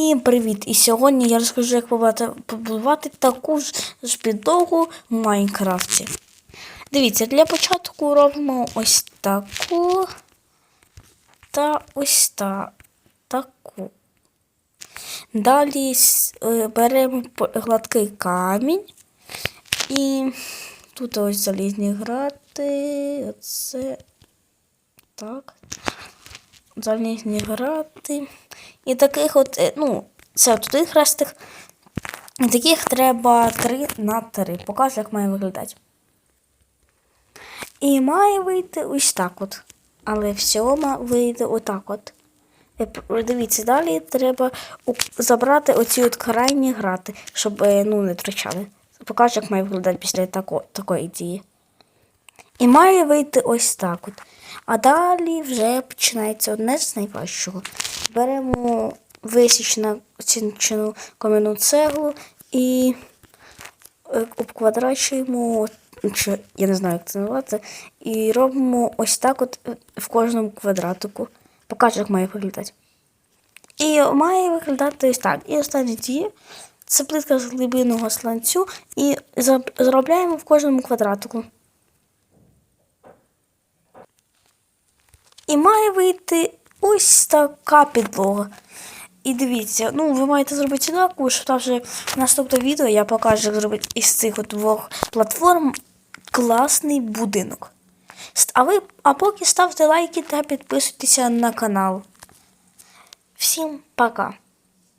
Всім привіт! І сьогодні я розкажу, як побудувати, таку ж ж підлогу в Майнкрафті. Дивіться, для початку робимо ось таку та ось та, таку. Далі е, беремо гладкий камінь і тут ось залізні грати. Оце так залізні грати. І таких от, е, ну, це от один хрестик. І таких треба 3 на 3. Покажу, як має виглядати. І має вийти ось так от. Але всьому вийде отак от. Е, Дивіться, далі треба забрати оці от крайні грати, щоб е, ну, не втрачали. Покажу, як має виглядати після тако, такої дії. І має вийти ось так от. А далі вже починається одне з найважчого. Беремо висічну оцінчену кам'яну цеглу і е, обквадрачуємо, чи, я не знаю, як це назвати, і робимо ось так от е, в кожному квадратику. Покажу, як має виглядати. І має виглядати ось так. І остання дія це плитка з глибинного сланцю і заробляємо в кожному квадратику. І має вийти ось така підлога. І дивіться, ну ви маєте зробити однаково, що там вже наступне відео я покажу, як зробити із цих двох платформ класний будинок. А ви а поки ставте лайки та підписуйтеся на канал. Всім пока!